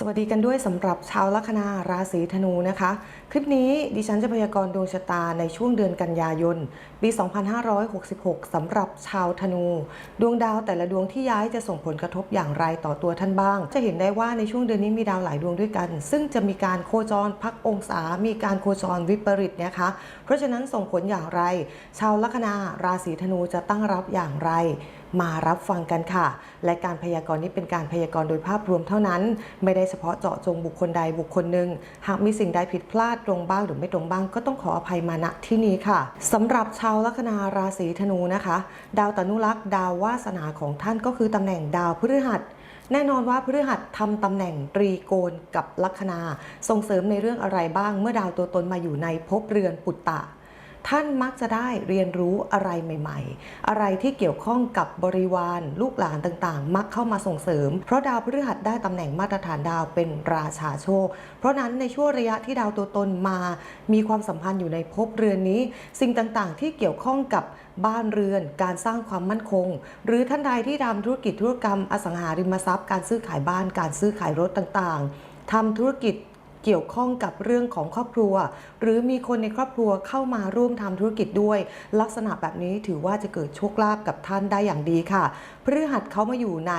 สวัสดีกันด้วยสำหรับชาวลัคนาราศีธนูนะคะ คลิปนี้ดิฉันจะพยากรณ์ดวงชะตาในช่วงเดือนกันยายน ปี 2566 สำหรับชาวธนู ดวงดาวแต่ละดวงที่ย้ายจะส่งผลกระทบอย่างไรต่อตัวท่านบ้าง จะเห็นได้ว่าในช่วงเดือนนี้มีดาวหลายดวงด้วยกัน ซึ่งจะมีการโคจรพักองศา มีการโคจรวิปริตนะคะ เพราะฉะนั้นส่งผลอย่างไร ชาวลัคนาราศีธนูจะตั้งรับอย่างไร มารับฟังกันค่ะ และการพยากรณ์นี้เป็นการพยากรณ์โดยภาพรวมเท่านั้น ไม่ได้เฉพาะเจาะจงบุคคลใดบุคคลหนึ่ง หากมีสิ่งใดผิดพลาดตรงบ้างหรือไม่ตรงบ้าง ก็ต้องขออภัยมาณที่นี้ค่ะสำหรับชาวลัคนาราศีธนูนะคะ ดาวตนุรักษ์ดาววาสนาของท่านก็คือตำแหน่งดาวพฤหัสแน่นอนว่าพฤหัสทำตำแหน่งตรีโกณกับลัคนา ส่งเสริมในเรื่องอะไรบ้างเมื่อดาวตัวตนมาอยู่ในภพเรือนปุตตะ ท่านมักจะได้เรียนรู้อะไรใหม่ ๆ อะไรที่เกี่ยวข้องกับบริวารลูกหลานต่างๆ มักเข้ามาส่งเสริม เพราะดาวพฤหัสได้ตำแหน่งมาตรฐานดาวเป็นราชาโชค เพราะนั้นในช่วงระยะที่ดาวตัวตนมา มีความสัมพันธ์อยู่ในภพเรือนนี้ สิ่งต่างๆ ที่เกี่ยวข้องกับบ้านเรือน การสร้างความมั่นคง หรือท่านใดที่ทำธุรกิจธุรกรรมอสังหาริมทรัพย์ การซื้อขายบ้าน การซื้อขายรถต่างๆทำธุรกิจ เกี่ยวข้องกับเรื่องของครอบครัว หรือมีคนในครอบครัวเข้ามาร่วมทำธุรกิจด้วย ลักษณะแบบนี้ถือว่าจะเกิดโชคลาภกับท่านได้อย่างดีค่ะพฤหัสเขามาอยู่ใน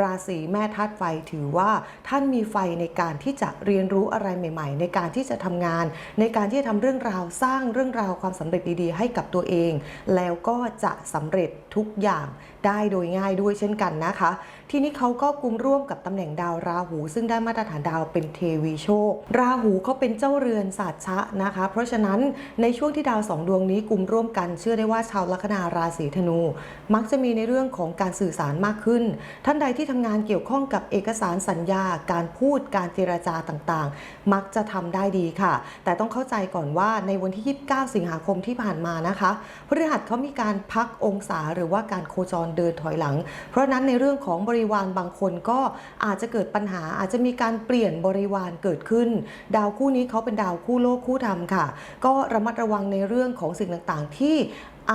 ราศีแม่ธาตุไฟถือว่าท่านมีไฟในการที่จะเรียนรู้อะไรใหม่ ๆ ในการที่จะทำงาน ในการที่จะทำเรื่องราวสร้างเรื่องราวความสำเร็จดีๆ ให้กับตัวเอง แล้วก็จะสำเร็จทุกอย่างได้โดยง่ายด้วยเช่นกันนะคะ ทีนี้เขาก็กุมร่วมกับตำแหน่งดาวราหู ซึ่งได้มาตรฐานดาวเป็นเทวีโชค ราหูเขาเป็นเจ้าเรือนศาสตร์ชะนะคะ เพราะฉะนั้นในช่วงที่ดาวสองดวงนี้กุมร่วมกัน เชื่อได้ว่าชาวลัคนาราศีธนู มักจะมีในเรื่องของการสื่อสารมากขึ้น ท่านใดที่ทำงานเกี่ยวข้องกับเอกสารสัญญา การพูดการเจรจาต่างๆ มักจะทำได้ดีค่ะ แต่ต้องเข้าใจก่อนว่าในวันที่ 29 สิงหาคมที่ผ่านมานะคะพฤหัสเขามีการพักองศาหรือว่าการโคจรเดินถอยหลัง เพราะฉะนั้นในเรื่องของบริริวารบางคนก็อาจจะเกิดปัญหาอาจจะมีการเปลี่ยนบริวารเกิดขึ้น ดาวคู่นี้เขาเป็นดาวคู่โลกคู่ธรรมค่ะ ก็ระมัดระวังในเรื่องของสิ่งต่างๆ ที่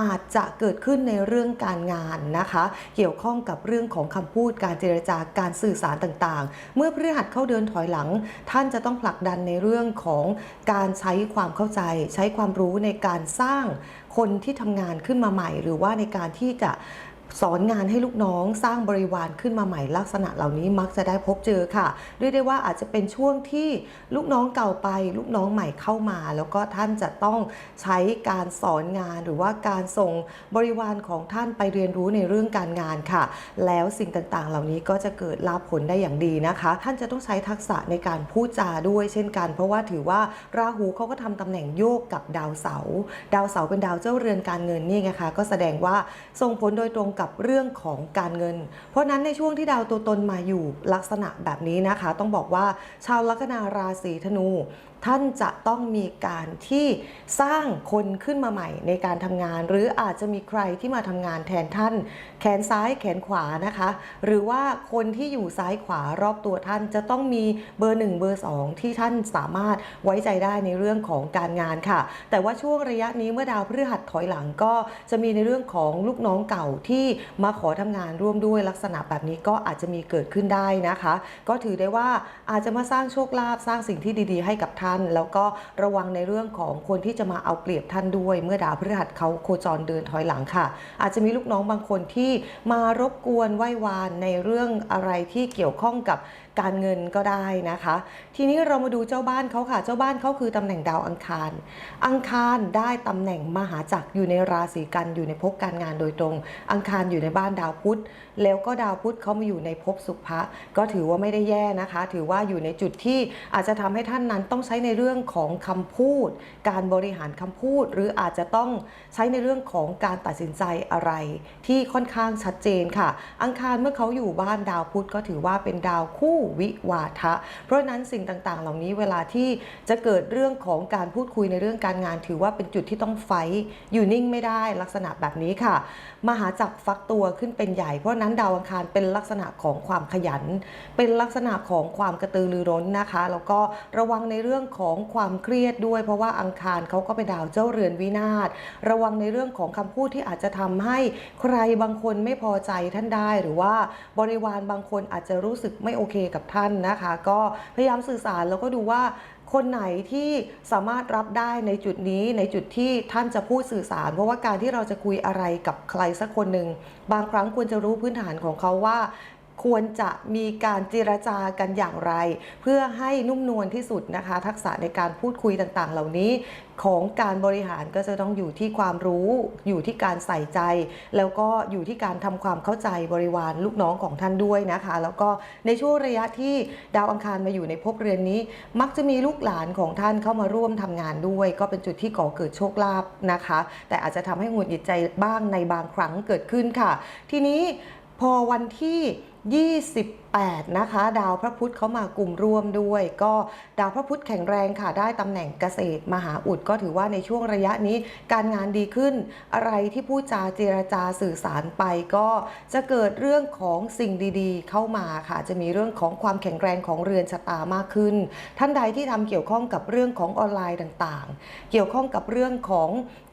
อาจจะเกิดขึ้นในเรื่องการงานนะคะ เกี่ยวข้องกับเรื่องของคำพูดการเจรจาการสื่อสารต่างๆ เมื่อพฤหัสเข้าเดินถอยหลัง ท่านจะต้องผลักดันในเรื่องของการใช้ความเข้าใจ ใช้ความรู้ในการสร้างคนที่ทำงานขึ้นมาใหม่ หรือว่าในการที่จะ สอนงานให้ลูกน้องสร้างบริวารขึ้นมาใหม่ลักษณะเหล่านี้มักจะได้พบเจอค่ะเรียกได้ว่าอาจจะเป็นช่วงที่ลูกน้องเก่าไป ลูกน้องใหม่เข้ามา แล้วก็ท่านจะต้องใช้การสอนงานหรือว่าการส่งบริวารของท่านไปเรียนรู้ในเรื่องการงานค่ะ แล้วสิ่งต่างๆ เหล่านี้ก็จะเกิดลาภผลได้อย่างดีนะคะ ท่านจะต้องใช้ทักษะในการพูดจาด้วยเช่นกัน เพราะว่าถือว่าราหูเขาก็ทำตำแหน่งโยกกับดาวเสาร์ดาวเสาร์เป็นดาวเจ้าเรือนการเงินนี่ไงคะก็แสดงว่าส่งผลโดยตรงกับเรื่องของการเงิน เพราะฉะนั้นในช่วงที่ดาวตัวตนมาอยู่ลักษณะแบบนี้นะคะ ต้องบอกว่าชาวลัคนาราศีธนู ท่านจะต้องมีการที่สร้างคนขึ้นมาใหม่ในการทำงาน หรืออาจจะมีใครที่มาทำงานแทนท่าน แขนซ้ายแขนขวานะคะ หรือว่าคนที่อยู่ซ้ายขวารอบตัวท่านจะต้องมีเบอร์หนึ่งเบอร์สองที่ท่านสามารถไว้ใจได้ในเรื่องของการงานค่ะ แต่ว่าช่วงระยะนี้เมื่อดาวพฤหัสถอยหลังก็จะมีในเรื่องของลูกน้องเก่าที่มาขอทำงานร่วมด้วยลักษณะแบบนี้ก็อาจจะมีเกิดขึ้นได้นะคะ ก็ถือได้ว่าอาจจะมาสร้างโชคลาภสร้างสิ่งที่ดี ๆ ให้กับท่านแล้วก็ระวังในเรื่องของคนที่จะมาเอาเปรียบท่านด้วย เมื่อดาวพฤหัสเขาโคจรเดินถอยหลังค่ะ อาจจะมีลูกน้องบางคนที่มารบกวนไหว้วานในเรื่องอะไรที่เกี่ยวข้องกับการเงินก็ได้นะคะ ทีนี้เรามาดูเจ้าบ้านเขาค่ะ เจ้าบ้านเขาคือตำแหน่งดาวอังคาร อังคารได้ตำแหน่งมหาจักรอยู่ในราศีกันอยู่ในภพการงานโดยตรง อังคารอยู่ในบ้านดาวพุธแล้วก็ดาวพุธเขามาอยู่ในภพสุภะก็ถือว่าไม่ได้แย่นะคะ ถือว่าอยู่ในจุดที่อาจจะทำให้ท่านนั้นต้องใช้ในเรื่องของคำพูด การบริหารคำพูด หรืออาจจะต้องใช้ในเรื่องของการตัดสินใจอะไร ที่ค่อนข้างชัดเจนค่ะ อังคารเมื่อเขาอยู่บ้านดาวพุธก็ถือว่าเป็นดาวคู่วิวาทะ เพราะนั้นสิ่งต่างๆ เหล่านี้เวลาที่จะเกิดเรื่องของการพูดคุยในเรื่องการงาน ถือว่าเป็นจุดที่ต้องไฟท์อยู่นิ่งไม่ได้ลักษณะแบบนี้ค่ะ มหาจักรฟักตัวขึ้นเป็นใหญ่ เพราะฉะนั้นดาวอังคารเป็นลักษณะของความขยัน เป็นลักษณะของความกระตือรือร้นนะคะ แล้วก็ระวังในเรื่องของความเครียดด้วย เพราะว่าอังคารเขาก็เป็นดาวเจ้าเรือนวินาศระวังในเรื่องของคำพูดที่อาจจะทำให้ใครบางคนไม่พอใจท่านได้ หรือว่าบริวารบางคนอาจจะรู้สึกไม่โอเคกับท่านนะคะ ก็พยายามสื่อสารแล้วก็ดูว่าคนไหนที่สามารถรับได้ในจุดนี้ในจุดที่ท่านจะพูดสื่อสาร เพราะว่าการที่เราจะคุยอะไรกับใครสักคนหนึ่งบางครั้งควรจะรู้พื้นฐานของเขาว่า ควรจะมีการเจรจากันอย่างไร เพื่อให้นุ่มนวลที่สุดนะคะ ทักษะในการพูดคุยต่างๆ เหล่านี้ของการบริหารก็จะต้องอยู่ที่ความรู้อยู่ที่การใส่ใจ แล้วก็อยู่ที่การทำความเข้าใจบริวารลูกน้องของท่านด้วยนะคะ แล้วก็ในช่วงระยะที่ดาวอังคารมาอยู่ในภพเรือนนี้ มักจะมีลูกหลานของท่านเข้ามาร่วมทำงานด้วย ก็เป็นจุดที่ก่อเกิดโชคลาภนะคะ แต่อาจจะทำให้หงุดหงิดใจบ้างในบางครั้งเกิดขึ้นค่ะ ทีนี้พอวันที่ 20 8 นะคะ ดาวพระพุธเขามากลุ่มร่วมด้วย ก็ดาวพระพุธแข็งแรงค่ะ ได้ตำแหน่งเกษตรมหาอุดก็ถือว่าในช่วงระยะนี้การงานดีขึ้น อะไรที่พูดจาเจรจาสื่อสารไปก็จะเกิดเรื่องของสิ่งดีๆ เข้ามาค่ะ จะมีเรื่องของความแข็งแรงของเรือนชะตามากขึ้น ท่านใดที่ทำเกี่ยวข้องกับเรื่องของออนไลน์ต่างๆ เกี่ยวข้องกับเรื่องของ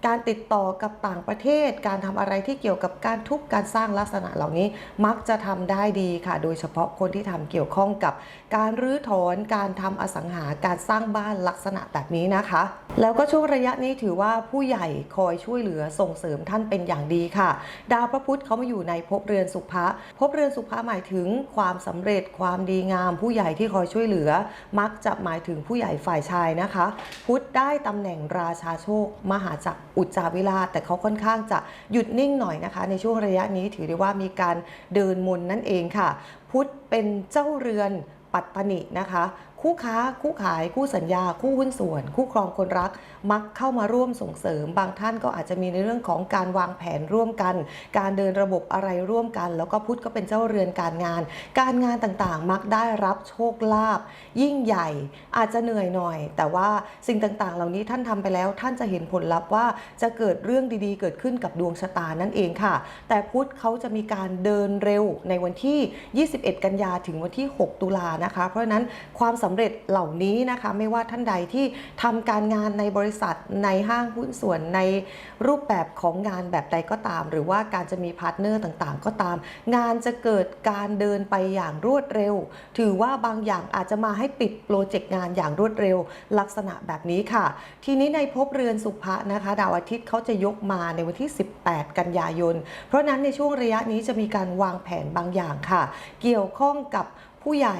การติดต่อกับต่างประเทศ การทำอะไรที่เกี่ยวกับการทุบการสร้างลักษณะเหล่านี้มักจะทำได้ดีค่ะ โดยเฉพาะคนที่ทำเกี่ยวข้องกับการรื้อถอนการทำอสังหาการสร้างบ้านลักษณะแบบนี้นะคะ แล้วก็ช่วงระยะนี้ถือว่าผู้ใหญ่คอยช่วยเหลือส่งเสริมท่านเป็นอย่างดีค่ะ ดาวพระพุธเขามาอยู่ในภพเรือนสุภะภพเรือนสุภะหมายถึงความสำเร็จความดีงาม ผู้ใหญ่ที่คอยช่วยเหลือ มักจะหมายถึงผู้ใหญ่ฝ่ายชายนะคะ พุธได้ตำแหน่งราชาโชค มหาจักรอุจจาวิราแต่เขาค่อนข้างจะหยุดนิ่งหน่อยนะคะ ในช่วงระยะนี้ถือได้ว่ามีการเดินมนนั่นเองค่ะ พุธเป็นเจ้าเรือนปัตตนินะคะ คู่ค้า คู่ขาย คู่สัญญา คู่หุ้นส่วน คู่ครองคนรัก มักเข้ามาร่วมส่งเสริม บางท่านก็อาจจะมีในเรื่องของการวางแผนร่วมกัน การเดินระบบอะไรร่วมกัน แล้วก็พุทธก็เป็นเจ้าเรือนการงาน การงานต่างๆ มักได้รับโชคลาภยิ่งใหญ่อาจจะเหนื่อยหน่อย แต่ว่าสิ่งต่างๆ เหล่านี้ท่านทำไปแล้ว ท่านจะเห็นผลลัพธ์ว่าจะเกิดเรื่องดีๆ เกิดขึ้นกับดวงชะตานั่นเองค่ะ แต่พุทธเขาจะมีการเดินเร็วในวันที่ 21 กันยาถึงวันที่ 6 ตุลานะคะ เพราะฉะนั้นความสำเร็จเหล่านี้นะคะไม่ว่าท่านใดที่ทำการงานในบริษัทในห้างหุ้นส่วนในรูปแบบของงานแบบใดก็ตาม หรือว่าการจะมีพาร์ทเนอร์ต่างๆ ก็ตาม งานจะเกิดการเดินไปอย่างรวดเร็ว ถือว่าบางอย่างอาจจะมาให้ปิดโปรเจกต์งานอย่างรวดเร็ว ลักษณะแบบนี้ค่ะ ทีนี้ในภพเรือนสุภะนะคะดาวอาทิตย์เขาจะยกมาในวันที่ 18 กันยายน เพราะนั้นในช่วงระยะนี้จะมีการวางแผนบางอย่างค่ะ เกี่ยวข้องกับผู้ใหญ่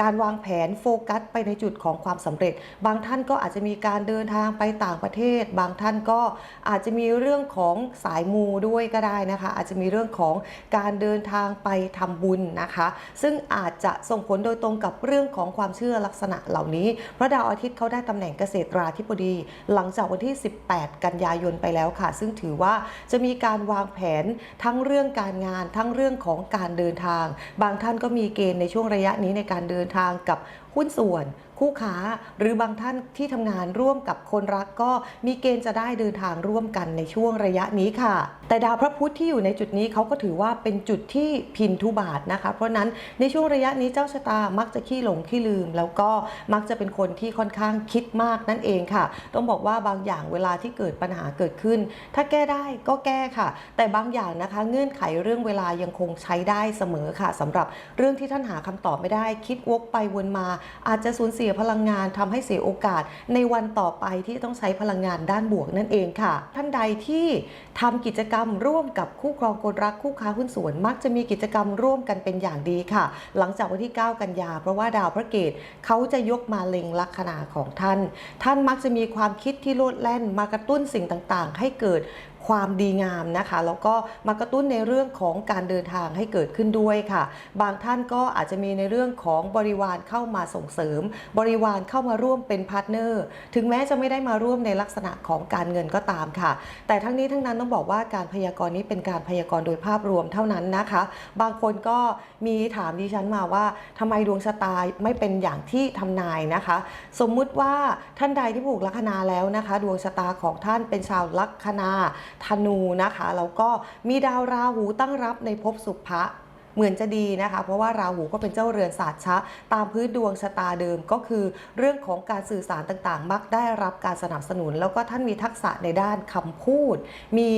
การวางแผนโฟกัสไปในจุดของความสำเร็จ บางท่านก็อาจจะมีการเดินทางไปต่างประเทศ บางท่านก็อาจจะมีเรื่องของสายมูด้วยก็ได้นะคะ อาจจะมีเรื่องของการเดินทางไปทำบุญนะคะ ซึ่งอาจจะส่งผลโดยตรงกับเรื่องของความเชื่อลักษณะเหล่านี้ เพราะดาวอาทิตย์เขาได้ตำแหน่งเกษตราธิบดี หลังจากวันที่ 18 กันยายนไปแล้วค่ะ ซึ่งถือว่าจะมีการวางแผนทั้งเรื่องการงาน ทั้งเรื่องของการเดินทาง บางท่านก็มีเกณฑ์ในช่วงระยะนี้ในการเดินทางกับหุ้นส่วน คู่ค้าหรือบางท่านที่ทำงานร่วมกับคนรักก็มีเกณฑ์จะได้เดินทางร่วมกันในช่วงระยะนี้ค่ะ แต่ดาวพระพุธที่อยู่ในจุดนี้เขาก็ถือว่าเป็นจุดที่พินทุบาทนะคะ เพราะนั้นในช่วงระยะนี้เจ้าชะตามักจะขี้หลงขี้ลืม แล้วก็มักจะเป็นคนที่ค่อนข้างคิดมากนั่นเองค่ะ ต้องบอกว่าบางอย่างเวลาที่เกิดปัญหาเกิดขึ้น ถ้าแก้ได้ก็แก้ค่ะ แต่บางอย่างนะคะ เงื่อนไขเรื่องเวลายังคงใช้ได้เสมอค่ะสำหรับเรื่องที่ท่านหาคำตอบไม่ได้ คิดวกไปวนมา อาจจะสูญเสียียพลังงานทำให้เสียโอกาส ในวันต่อไปที่ต้องใช้พลังงานด้านบวกนั่นเองค่ะ ท่านใดที่ทำกิจกรรมร่วมกับคู่ครองคนรักคู่ค้าหุ้นส่วน มักจะมีกิจกรรมร่วมกันเป็นอย่างดีค่ะ หลังจากวันที่ 9 กันยา เพราะว่าดาวพระเกตเขาจะยกมาเล็งลัคนาของท่าน ท่านมักจะมีความคิดที่โลดแล่นมากระตุ้นสิ่งต่างๆ ให้เกิด ความดีงามนะคะแล้วก็มากระตุ้นในเรื่องของการเดินทางให้เกิดขึ้นด้วยค่ะ บางท่านก็อาจจะมีในเรื่องของบริวารเข้ามาส่งเสริม บริวารเข้ามาร่วมเป็นพาร์ทเนอร์ถึงแม้จะไม่ได้มาร่วมในลักษณะของการเงินก็ตามค่ะ แต่ทั้งนี้ทั้งนั้นต้องบอกว่าการพยากรณ์นี้เป็นการพยากรณ์โดยภาพรวมเท่านั้นนะคะ บางคนก็มีถามดิฉันมาว่าทำไมดวงชะตาไม่เป็นอย่างที่ทำนายนะคะ สมมุติว่าท่านใดที่ผูกลัคนาแล้วนะคะ ดวงชะตาของท่านเป็นชาวลัคนาธนูนะคะ แล้วก็มีดาวราหูตั้งรับในภพสุภะ เหมือนจะดีนะคะ เพราะว่าราหูก็เป็นเจ้าเรือนศาสตร์ชะ ตามพื้นดวงชะตาเดิมก็คือ เรื่องของการสื่อสารต่างๆ มักได้รับการสนับสนุน แล้วก็ท่านมีทักษะในด้านคำพูด มี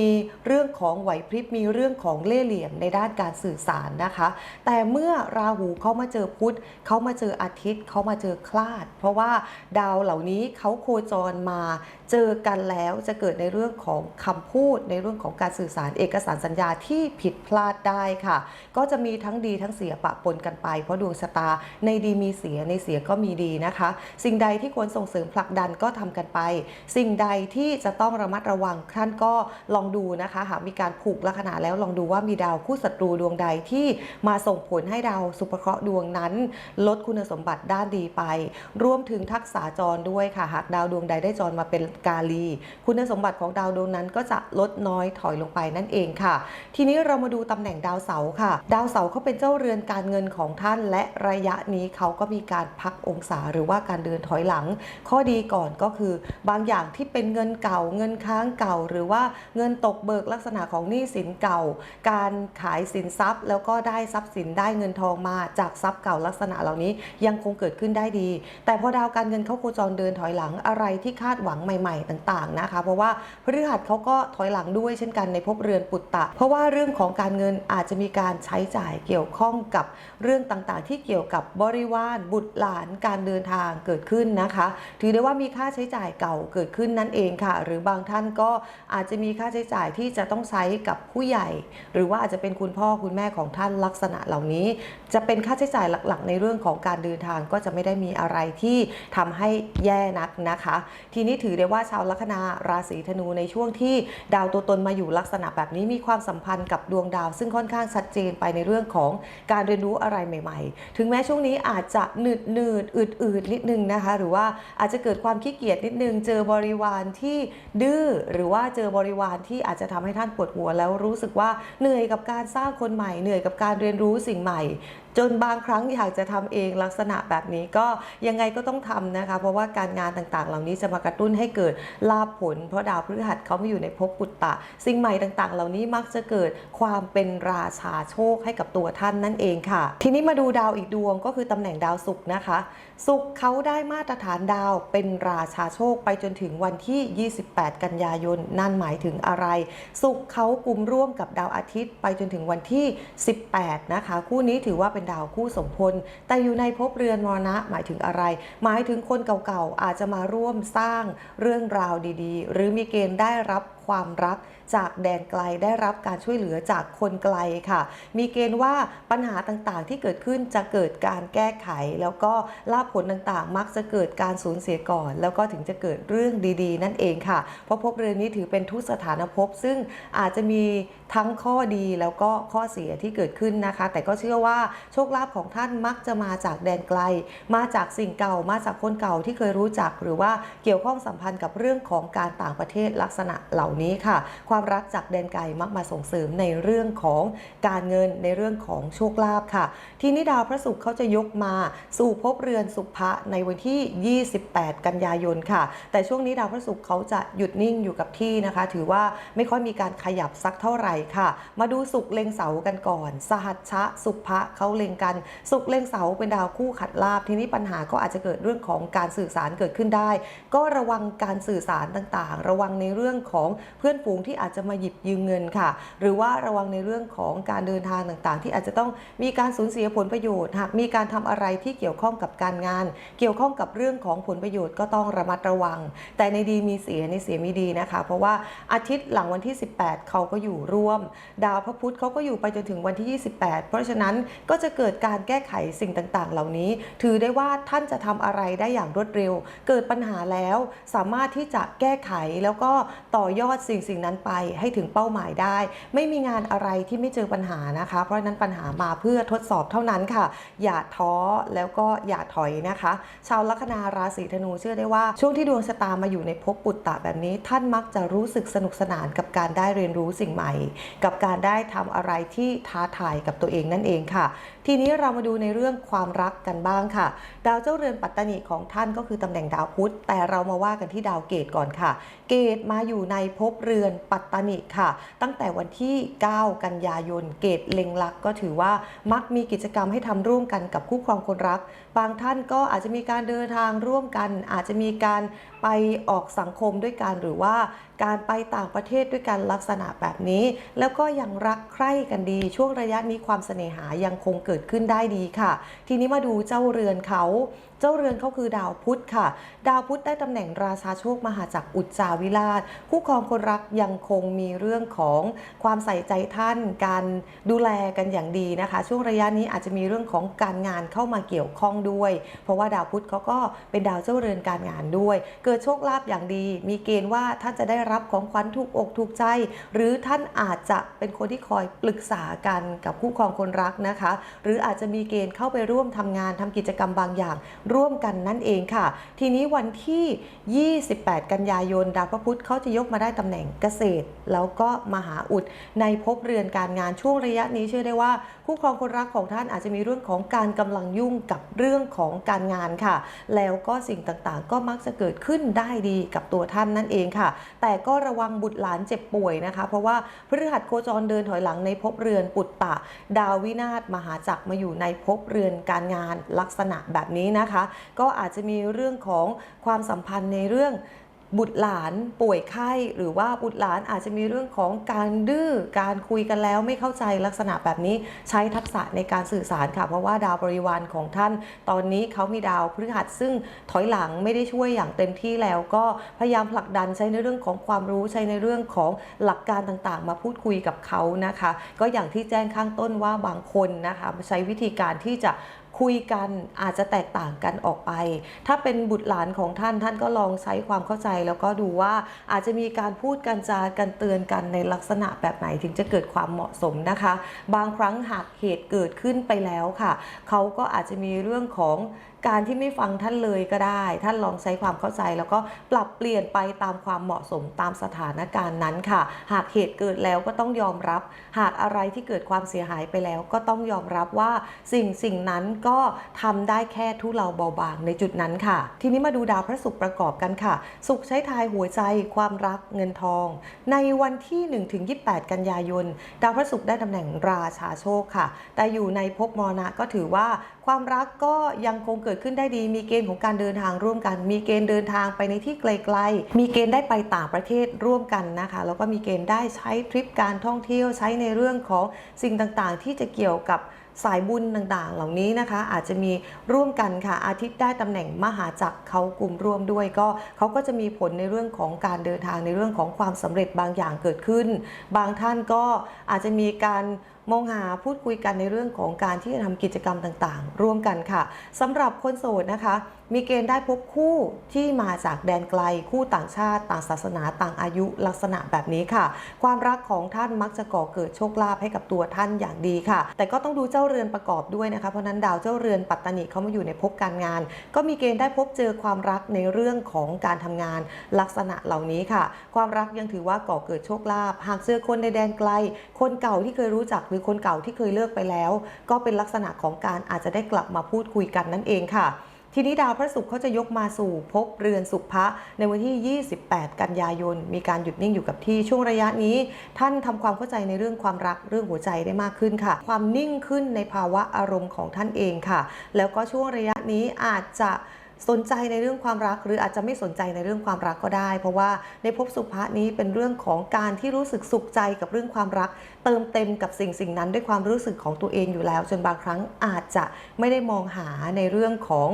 เรื่องของไหวพริบมีเรื่องของเล่ห์เหลี่ยมในด้านการสื่อสารนะคะ แต่เมื่อราหูเขามาเจอพุธเขามาเจออาทิตย์เขามาเจอคลาด เพราะว่าดาวเหล่านี้เขาโคจรมาเจอกันแล้วจะเกิดในเรื่องของคำพูด ในเรื่องของการสื่อสารเอกสารสัญญาที่ผิดพลาดได้ค่ะ ก็จะมีีทั้งดีทั้งเสียปะปนกันไป เพราะดวงชะตาในดีมีเสียในเสียก็มีดีนะคะ สิ่งใดที่ควรส่งเสริมผลักดันก็ทำกันไป สิ่งใดที่จะต้องระมัดระวังท่านก็ลองดูนะคะหากมีการผูกลัคนาแล้วลองดูว่ามีดาวคู่ศัตรูดวงใดที่มาส่งผลให้ดาวสุภเคราะห์ดวงนั้น ลดคุณสมบัติด้านดีไป รวมถึงทักษะจรด้วยค่ะ หากดาวดวงใดได้จรมาเป็นกาลี คุณสมบัติของดาวดวงนั้นก็จะลดน้อยถอยลงไปนั่นเองค่ะ ทีนี้เรามาดูตำแหน่งดาวเสาร์ค่ะ ดาวเสาร์เขาเป็นเจ้าเรือนการเงินของท่าน และระยะนี้เขาก็มีการพักองศาหรือว่าการเดินถอยหลัง ข้อดีก่อนก็คือบางอย่างที่เป็นเงินเก่า เงินค้างเก่า หรือว่าเงินตกเบิกลักษณะของหนี้สินเก่า การขายสินทรัพย์ แล้วก็ได้ทรัพย์สินได้เงินทองมาจากทรัพย์เก่าลักษณะเหล่านี้ยังคงเกิดขึ้นได้ดี แต่พอดาวการเงินเขาโคจรเดินถอยหลังอะไรที่คาดหวังใหม่ ๆ ต่างๆนะคะ เพราะว่าพฤหัสเขาก็ถอยหลังด้วยเช่นกันในภพเรือนปุตตะ เพราะว่าเรื่องของการเงินอาจจะมีการใช้จ่ายเกี่ยวข้องกับเรื่องต่างๆ ที่เกี่ยวกับบริวารบุตรหลานการเดินทางเกิดขึ้นนะคะ ถือได้ว่ามีค่าใช้จ่ายเก่าเกิดขึ้นนั่นเองค่ะ หรือบางท่านก็อาจจะมีค่าใช้จ่ายที่จะต้องใช้กับผู้ใหญ่ หรือว่าอาจจะเป็นคุณพ่อคุณแม่ของท่านลักษณะเหล่านี้ จะเป็นค่าใช้จ่ายหลักๆ ในเรื่องของการเดินทางก็จะไม่ได้มีอะไรที่ทำให้แย่นักนะคะ ทีนี้ถือได้ว่าชาวลัคนาราศีธนูในช่วงที่ดาวตัวตนมาอยู่ลักษณะแบบนี้มีความสัมพันธ์กับดวงดาว ซึ่งค่อนข้างชัดเจนไปในเรื่องื่องของการเรียนรู้อะไรใหม่ ๆ ถึงแม้ช่วงนี้อาจจะหนืดหนืดๆอืดอืดๆนิดนึงนะคะ หรือว่าอาจจะเกิดความขี้เกียจนิดนึง เจอบริวารที่ดื้อหรือว่าเจอบริวารที่อาจจะทำให้ท่านปวดหัวแล้วรู้สึกว่าเหนื่อยกับการสร้างคนใหม่เหนื่อยกับการเรียนรู้สิ่งใหม่ จนบางครั้งอยากจะทำเองลักษณะแบบนี้ก็ยังไงก็ต้องทำนะคะ เพราะว่าการงานต่างๆ เหล่านี้จะมากระตุ้นให้เกิดลาภผล เพราะดาวพฤหัสเขามาอยู่ในภพปุตตะ สิ่งใหม่ต่างๆ เหล่านี้มักจะเกิดความเป็นราชาโชคให้กับตัวท่านนั่นเองค่ะ ทีนี้มาดูดาวอีกดวงก็คือตำแหน่งดาวศุกร์นะคะ ศุกร์เขาได้มาตรฐานดาวเป็นราชาโชคไปจนถึงวันที่ 28 กันยายนนั่นหมายถึงอะไร ศุกร์เขากลุ่มร่วมกับดาวอาทิตย์ ไปจนถึงวันที่ 18 นะคะ คู่นี้ถือว่าเป็นดาวคู่สมพล แต่อยู่ในภพเรือนมรณะหมายถึงอะไร หมายถึงคนเก่าๆอาจจะมาร่วมสร้างเรื่องราวดีๆ หรือมีเกณฑ์ได้รับความรัก จากแดนไกลได้รับการช่วยเหลือจากคนไกลค่ะ มีเกณฑ์ว่าปัญหาต่างๆ ที่เกิดขึ้นจะเกิดการแก้ไข แล้วก็ลาภผลต่างๆ มักจะเกิดการสูญเสียก่อน แล้วก็ถึงจะเกิดเรื่องดีๆ นั่นเองค่ะ เพราะภพเรือนนี้ถือเป็นทุกสถานภพซึ่งอาจจะมีทั้งข้อดีแล้วก็ข้อเสียที่เกิดขึ้นนะคะ แต่ก็เชื่อว่าโชคลาภของท่านมักจะมาจากแดนไกล มาจากสิ่งเก่ามาจากคนเก่าที่เคยรู้จัก หรือว่าเกี่ยวข้องสัมพันธ์กับเรื่องของการต่างประเทศลักษณะเหล่านี้ค่ะความรักจากแดนไกลมักมาส่งเสริมในเรื่องของการเงินในเรื่องของโชคลาภค่ะ ทีนี้ดาวพระศุกร์เขาจะยกมาสู่ภพเรือนสุภะในวันที่ 28 กันยายนค่ะ แต่ช่วงนี้ดาวพระศุกร์เขาจะหยุดนิ่งอยู่กับที่นะคะ ถือว่าไม่ค่อยมีการขยับสักเท่าไหร่ค่ะ มาดูสุขเล็งเสากันก่อน สหัชชะสุภะเขาเล็งกันสุขเล็งเสาเป็นดาวคู่ขัดลาบทีนี้ปัญหาก็อาจจะเกิดเรื่องของการสื่อสารเกิดขึ้นได้ ก็ระวังการสื่อสารต่างๆ ระวังในเรื่องของเพื่อนฝูงที่อาจาจจะมาหยิบยืมเงินค่ะ หรือว่าระวังในเรื่องของการเดินทางต่างๆ ที่อาจจะต้องมีการสูญเสียผลประโยชน์หากมีการทำอะไรที่เกี่ยวข้องกับการงาน เกี่ยวข้องกับเรื่องของผลประโยชน์ก็ต้องระมัดระวัง แต่ในดีมีเสียในเสียมีดีนะคะ เพราะว่าอาทิตย์หลังวันที่ 18 เขาก็อยู่ร่วม ดาวพระพุธเขาก็อยู่ไปจนถึงวันที่ 28 เพราะฉะนั้นก็จะเกิดการแก้ไขสิ่งต่างๆ เหล่านี้ ถือได้ว่าท่านจะทำอะไรได้อย่างรวดเร็ว เกิดปัญหาแล้วสามารถที่จะแก้ไขแล้วก็ต่อยอดสิ่งสิ่งนั้นไปให้ถึงเป้าหมายได้ ไม่มีงานอะไรที่ไม่เจอปัญหานะคะ เพราะนั้นปัญหามาเพื่อทดสอบเท่านั้นค่ะ อย่าท้อแล้วก็อย่าถอยนะคะ ชาวลัคนาราศีธนูเชื่อได้ว่า ช่วงที่ดวงชะตามาอยู่ในภพปุตตะแบบนี้ ท่านมักจะรู้สึกสนุกสนานกับการได้เรียนรู้สิ่งใหม่ กับการได้ทำอะไรที่ท้าทายกับตัวเองนั่นเองค่ะ ทีนี้เรามาดูในเรื่องความรักกันบ้างค่ะ ดาวเจ้าเรือนปัตตานิของท่านก็คือตำแหน่งดาวพุธแต่เรามาว่ากันที่ดาวเกตก่อนค่ะ เกตมาอยู่ในภพเรือนปัตตนิค่ะ ตั้งแต่วันที่ 9 กันยายน เกตเล็งลักก็ถือว่ามักมีกิจกรรมให้ทำร่วมกันกับคู่ครองคนรัก บางท่านก็อาจจะมีการเดินทางร่วมกัน อาจจะมีการไปออกสังคมด้วยกันหรือว่าการไปต่างประเทศด้วยกันลักษณะแบบนี้ แล้วก็ยังรักใคร่กันดี ช่วงระยะนี้ความเสน่หายังคงเกิดขึ้นได้ดีค่ะ ทีนี้มาดูเจ้าเรือนเขา เจ้าเรือนเขาคือดาวพุธค่ะ ดาวพุธได้ตำแหน่งราชาโชคมหาจักรอุจจาวิราช คู่ครองคนรักยังคงมีเรื่องของความใส่ใจท่าน การดูแลกันอย่างดีนะคะ ช่วงระยะนี้อาจจะมีเรื่องของการงานเข้ามาเกี่ยวข้องด้วย เพราะว่าดาวพุธเขาก็เป็นดาวเจ้าเรือนการงานด้วย เกิดโชคลาภอย่างดี มีเกณฑ์ว่าท่านจะได้รับของขวัญถูกอกถูกใจ หรือท่านอาจจะเป็นคนที่คอยปรึกษากันกับคู่ครองคนรักนะคะ หรืออาจจะมีเกณฑ์เข้าไปร่วมทำงานทำกิจกรรมบางอย่างร่วมกันนั่นเองค่ะ ทีนี้วันที่ 28 กันยายนดาวพระพุธเขาจะยกมาได้ตำแหน่งเกษตร แล้วก็มหาอุดในภพเรือนการงานช่วงระยะนี้เชื่อได้ว่า คู่ครองคนรักของท่านอาจจะมีเรื่องของการกำลังยุ่งกับเรื่องของการงานค่ะ แล้วก็สิ่งต่างๆ ก็มักจะเกิดขึ้นได้ดีกับตัวท่านนั่นเองค่ะ แต่ก็ระวังบุตรหลานเจ็บป่วยนะคะ เพราะว่าพฤหัสโคจรเดินถอยหลังในภพเรือนปุตตะ ดาววินาศมหาจักรมาอยู่ในภพเรือนการงานลักษณะแบบนี้นะคะก็อาจจะมีเรื่องของความสัมพันธ์ในเรื่องบุตรหลานป่วยไข้ หรือว่าบุตรหลานอาจจะมีเรื่องของการดื้อการคุยกันแล้วไม่เข้าใจลักษณะแบบนี้ใช้ทักษะในการสื่อสารค่ะ เพราะว่าดาวบริวารของท่าน ตอนนี้เขามีดาวพฤหัสซึ่งถอยหลังไม่ได้ช่วยอย่างเต็มที่แล้ว ก็พยายามผลักดันใช้ในเรื่องของความรู้ใช้ในเรื่องของหลักการต่างๆ มาพูดคุยกับเขานะคะ ก็อย่างที่แจ้งข้างต้นว่าบางคนนะคะใช้วิธีการที่จะ คุยกันอาจจะแตกต่างกันออกไป ถ้าเป็นบุตรหลานของท่านท่านก็ลองใช้ความเข้าใจแล้วก็ดูว่าอาจจะมีการพูดกันจากันเตือนกันในลักษณะแบบไหนถึงจะเกิดความเหมาะสมนะคะ บางครั้งหากเหตุเกิดขึ้นไปแล้วค่ะ เขาก็อาจจะมีเรื่องของการที่ไม่ฟังท่านเลยก็ได้ ท่านลองใช้ความเข้าใจ แล้วก็ปรับเปลี่ยนไปตามความเหมาะสมตามสถานการณ์นั้นค่ะ หากเหตุเกิดแล้วก็ต้องยอมรับ หากอะไรที่เกิดความเสียหายไปแล้ว ก็ต้องยอมรับว่าสิ่งสิ่งนั้นก็็ทำได้แค่ทุเลาเบาบางในจุดนั้นค่ะ ทีนี้มาดูดาวพระศุกร์ประกอบกันค่ะ ศุกร์ใช้ทายหัวใจความรักเงินทอง ในวันที่1ถึง28 กันยายน ดาวพระศุกร์ได้ตำแหน่งราชาโชคค่ะ แต่อยู่ในภพมรณะก็ถือว่าความรักก็ยังคงเกิดขึ้นได้ดี มีเกณฑ์ของการเดินทางร่วมกัน มีเกณฑ์เดินทางไปในที่ไกลๆ มีเกณฑ์ได้ไปต่างประเทศร่วมกันนะคะ แล้วก็มีเกณฑ์ได้ใช้ทริปการท่องเที่ยวใช้ในเรื่องของสิ่งต่างๆ ที่จะเกี่ยวกับ สายบุญต่างๆ เหล่านี้นะคะ อาจจะมีร่วมกันค่ะ อาทิตย์ได้ตำแหน่งมหาจักรเขากลุ่มร่วมด้วย ก็เขาก็จะมีผลในเรื่องของการเดินทางในเรื่องของความสำเร็จบางอย่างเกิดขึ้น บางท่านก็อาจจะมีการมองหาพูดคุยกันในเรื่องของการที่จะทำกิจกรรมต่างๆ ร่วมกันค่ะสำหรับคนโสดนะคะ มีเกณฑ์ได้พบคู่ที่มาจากแดนไกลคู่ต่างชาติ ต่างศาสนาต่างอายุลักษณะแบบนี้ค่ะ ความรักของท่านมักจะก่อเกิดโชคลาภให้กับตัวท่านอย่างดีค่ะ แต่ก็ต้องดูเจ้าเรือนประกอบด้วยนะคะ เพราะนั้นดาวเจ้าเรือนปัตตานีเขามาอยู่ในภพการงาน ก็มีเกณฑ์ได้พบเจอความรักในเรื่องของการทำงานลักษณะเหล่านี้ค่ะ ความรักยังถือว่าก่อเกิดโชคลาภหากเจอคนในแดนไกล คนเก่าที่เคยรู้จักหรือคนเก่าที่เคยเลิกไปแล้ว ก็เป็นลักษณะของการอาจจะได้กลับมาพูดคุยกันนั่นเองค่ะ ทีนี้ดาวพระศุกร์เขาจะยกมาสู่ภพเรือนสุภะในวันที่ 28 กันยายน มีการหยุดนิ่งอยู่กับที่ช่วงระยะนี้ ท่านทำความเข้าใจในเรื่องความรักเรื่องหัวใจได้มากขึ้นค่ะ ความนิ่งขึ้นในภาวะอารมณ์ของท่านเองค่ะ แล้วก็ช่วงระยะนี้อาจจะสนใจในเรื่องความรักหรืออาจจะไม่สนใจในเรื่องความรักก็ได้ เพราะว่าในภพสุภะนี้เป็นเรื่องของการที่รู้สึกสุขใจกับเรื่องความรัก เติมเต็มกับสิ่งสิ่งนั้นด้วยความรู้สึกของตัวเองอยู่แล้ว จนบางครั้งอาจจะไม่ได้มองหาในเรื่องของ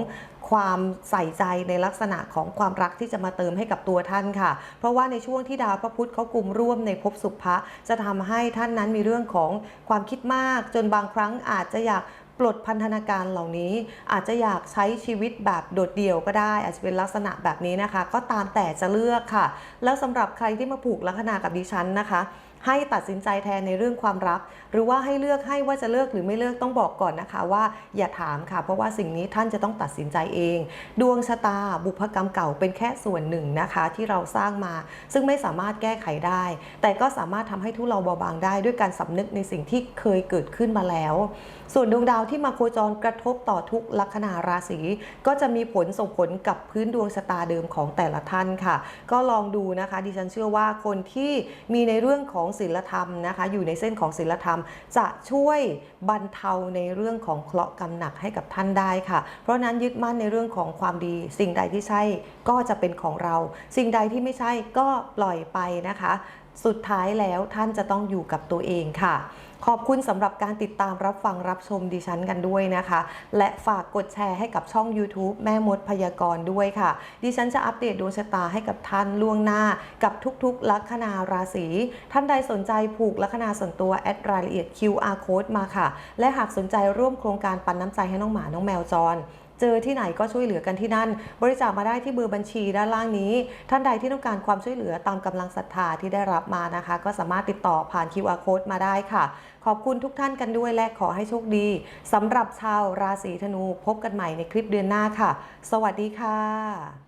ความใส่ใจในลักษณะของความรักที่จะมาเติมให้กับตัวท่านค่ะ เพราะว่าในช่วงที่ดาวพระพุธเขากลุ่มร่วมในภพสุภะจะทำให้ท่านนั้นมีเรื่องของความคิดมาก จนบางครั้งอาจจะอยากปลดพันธนาการเหล่านี้อาจจะอยากใช้ชีวิตแบบโดดเดี่ยวก็ได้ อาจจะเป็นลักษณะแบบนี้นะคะ ก็ตามแต่จะเลือกค่ะ แล้วสำหรับใครที่มาผูกลัคนากับดิฉันนะคะ ให้ตัดสินใจแทนในเรื่องความรัก หรือว่าให้เลือกให้ว่าจะเลือกหรือไม่เลือกต้องบอกก่อนนะคะ ว่าอย่าถามค่ะ เพราะว่าสิ่งนี้ท่านจะต้องตัดสินใจเอง ดวงชะตาบุพกรรมเก่าเป็นแค่ส่วนหนึ่งนะคะ ที่เราสร้างมา ซึ่งไม่สามารถแก้ไขได้ แต่ก็สามารถทำให้ทุเราเบาบางได้ด้วยการสำนึกในสิ่งที่เคยเกิดขึ้นมาแล้ว ส่วนดวงดาวที่มาโคจรกระทบต่อทุกลัคนาราศีก็จะมีผลส่งผลกับพื้นดวงชะตาเดิมของแต่ละท่านค่ะ ก็ลองดูนะคะ ดิฉันเชื่อว่าคนที่มีในเรื่องของศีลธรรมนะคะ อยู่ในเส้นของศีลธรรม จะช่วยบรรเทาในเรื่องของเคราะห์กรรมหนักให้กับท่านได้ค่ะ เพราะนั้นยึดมั่นในเรื่องของความดี สิ่งใดที่ใช่ก็จะเป็นของเรา สิ่งใดที่ไม่ใช่ก็ปล่อยไปนะคะ สุดท้ายแล้วท่านจะต้องอยู่กับตัวเองค่ะ ขอบคุณสำหรับการติดตามรับฟังรับชมดิฉันกันด้วยนะคะ และฝากกดแชร์ให้กับช่อง YouTube แม่มดพยากรณ์ด้วยค่ะ ดิฉันจะอัปเดตดวงชะตาให้กับท่านล่วงหน้า กับทุกๆ ลัคนาราศีท่านใดสนใจผูกลัคนาส่วนตัวแอดรายละเอียด QR code มาค่ะ และหากสนใจร่วมโครงการปันน้ำใจให้น้องหมาน้องแมวจร เจอที่ไหนก็ช่วยเหลือกันที่นั่น บริจาคมาได้ที่เบอร์บัญชีด้านล่างนี้ ท่านใดที่ต้องการความช่วยเหลือตามกำลังศรัทธาที่ได้รับมานะคะ ก็สามารถติดต่อผ่าน QR code มาได้ค่ะ ขอบคุณทุกท่านกันด้วยและขอให้โชคดีสำหรับชาวราศีธนูพบกันใหม่ในคลิปเดือนหน้าค่ะ สวัสดีค่ะ